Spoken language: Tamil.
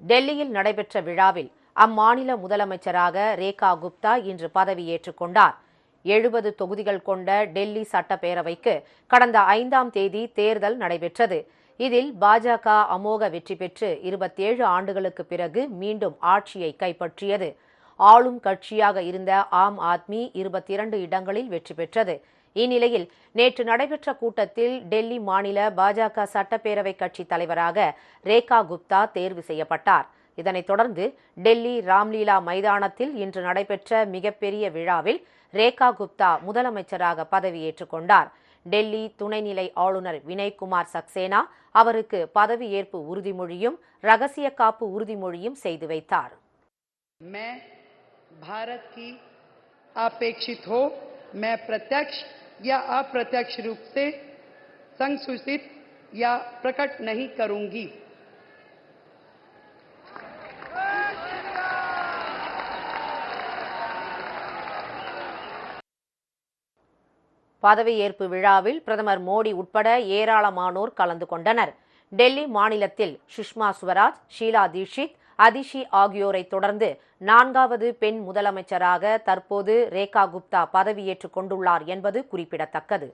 டெல்லியில் நடைபெற்ற விழாவில் அம்மாநில முதலமைச்சராக ரேகா குப்தா இன்று பதவியேற்றுக் கொண்டார். எழுபது தொகுதிகள் கொண்ட டெல்லி சட்டப்பேரவைக்கு கடந்த ஐந்தாம் தேதி தேர்தல் நடைபெற்றது. இதில் பாஜக அமோக வெற்றி பெற்று இருபத்தேழு ஆண்டுகளுக்கு பிறகு மீண்டும் ஆட்சியை கைப்பற்றியது. ஆளும் கட்சியாக இருந்த ஆம் ஆத்மி இருபத்தி இரண்டு இடங்களில் வெற்றி பெற்றது. இந்நிலையில் நேற்று நடைபெற்ற கூட்டத்தில் டெல்லி மாநில பாஜக சட்டப்பேரவை கட்சி தலைவராக ரேகா குப்தா தேர்வு செய்யப்பட்டார் இதனைத் தொடர்ந்து டெல்லி ராம்லீலா மைதானத்தில் இன்று நடைபெற்ற மிகப்பெரிய விழாவில் ரேகா குப்தா முதலமைச்சராக பதவியேற்றுக் கொண்டார் டெல்லி துணைநிலை ஆளுநர் வினய்குமார் சக்சேனா அவருக்கு பதவியேற்பு உறுதிமொழியும் ரகசிய காப்பு உறுதிமொழியும் செய்து வைத்தார் मैं भारत की अपेक्षित हो मैं प्रत्यक्ष या अप्रत्यक्ष रूप से संसूचित या प्रकट नहीं करूंगी பதவியேற்பு விழாவில் பிரதமர் மோடி உட்பட ஏராளமானோர் கலந்து கொண்டனர் டெல்லி மாநிலத்தில் சுஷ்மா சுவராஜ் ஷீலா தீட்சித் அதிஷி ஆகியோரை தொடர்ந்து நான்காவது பெண் முதலமைச்சராக தற்போது ரேகா குப்தா பதவியேற்றுக் கொண்டுள்ளார் என்பது குறிப்பிடத்தக்கது.